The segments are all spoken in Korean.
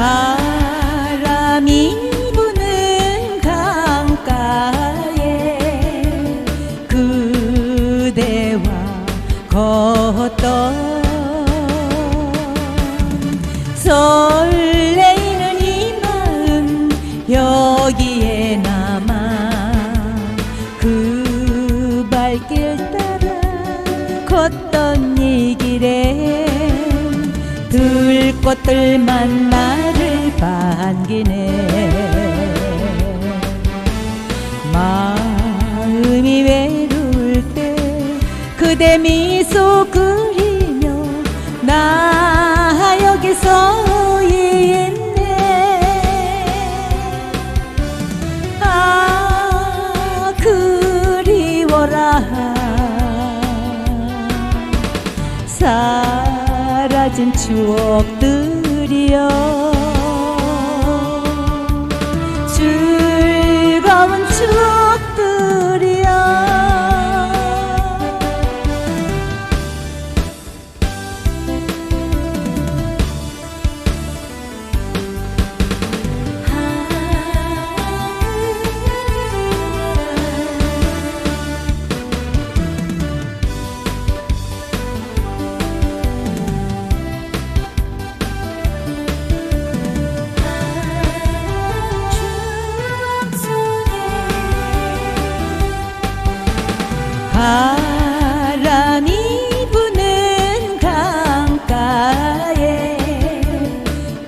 바람이 부는 강가에 그대와 걷던 설레이는 이 마음 여기에 남아 그 발길 따라 걷던 이 길에 들꽃들만 나를 반기네. 마음이 외로울 때 그대 미소 그리며 나 여기 서 있네. 아 그리워라. 사 라진 추억들이여 바람이 부는 강가에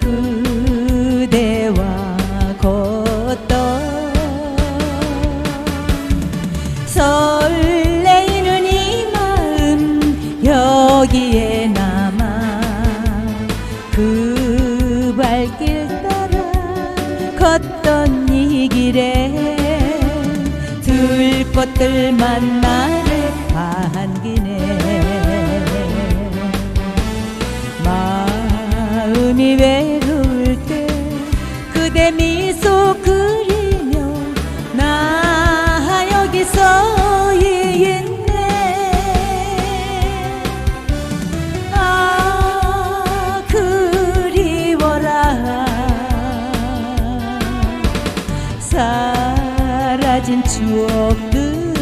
그대와 걷던 설레이는 이 마음 여기에 남아 그 발길 따라 걷던 이 길에 들꽃들 만 나 외로울 때 그대 미소 그리며 나 여기 서 있네. 아 그리워라. 사라진 추억들이여